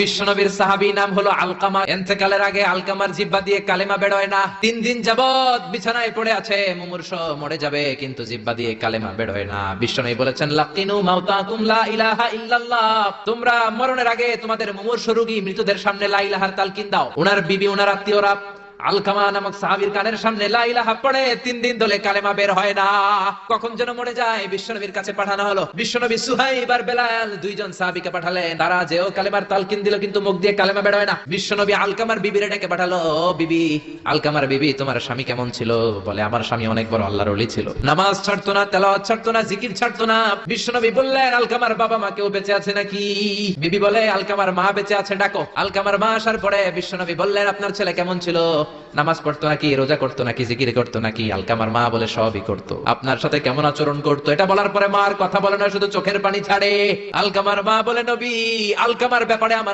বিশ্বনবীর সাহাবি নাম হলো আলকামা আগে আলকামার জিব্বা দিয়ে কালেমা না। তিন দিন যাবত বিছানায় পড়ে আছে, মুমূর্ষ মরে যাবে, কিন্তু জিব্বা দিয়ে কালেমা বেরোয় না। বিশ্বনবী বলেছেন, লাকিনু মাউতাকুম ইলাহা ইল্লাল্লাহ। তোমরা মরণের আগে তোমাদের মুমূর্ষ রোগী মৃতদের সামনে লা ইলাহার তালকিন দাও। ওনার বিবি ওনার আত্মীয়রা আলকামা নামক সাহাবীর কানের সামনে লা ইলাহা পড়ে, তিন দিন ধরে কালেমা বের হয় না। কখন যেন মরে যায়, বিশ্বনবীর কাছে পাঠানো হলো। বিশ্বনবী সুহাইব আর বেলাল দুইজন সাহাবীকে পাঠালেন। তারা যেও কালেমার তালকিন দিল, কিন্তু মুখ দিয়ে কালেমা বের হয় না। বিশ্বনবী আলকামার বিবিরে ডেকে পাঠালো, "ও বিবি, আলকামার বিবি, তোমার স্বামী কেমন ছিল? বলে, আমার স্বামী অনেক বড়, আল্লাহর ওলি ছিল। নামাজ ছাড়তো না, তেলাওয়াত ছাড়তো না, জিকির ছাড়তো না। বিশ্বনবী বললেন, আলকামার বাবা মা কেউ বেঁচে আছে নাকি? বিবি বলে, আলকামার মা বেঁচে আছে, ডাকো। আলকামার মা আসার পরে বিশ্বনবী বললেন, আপনার ছেলে কেমন ছিল? নামাজ পড়তো নাকি, রোজা করতো নাকি, জিকির করতো নাকি আলকামার মা বলে সবই করতো। আপনার সাথে কেমন আচরণ করতো? এটা বলার পরে মার কথা বলে না, শুধু চোখের পানি ছাড়ে। আলকামার মা বলে, নবী আলকামার ব্যাপারে আমার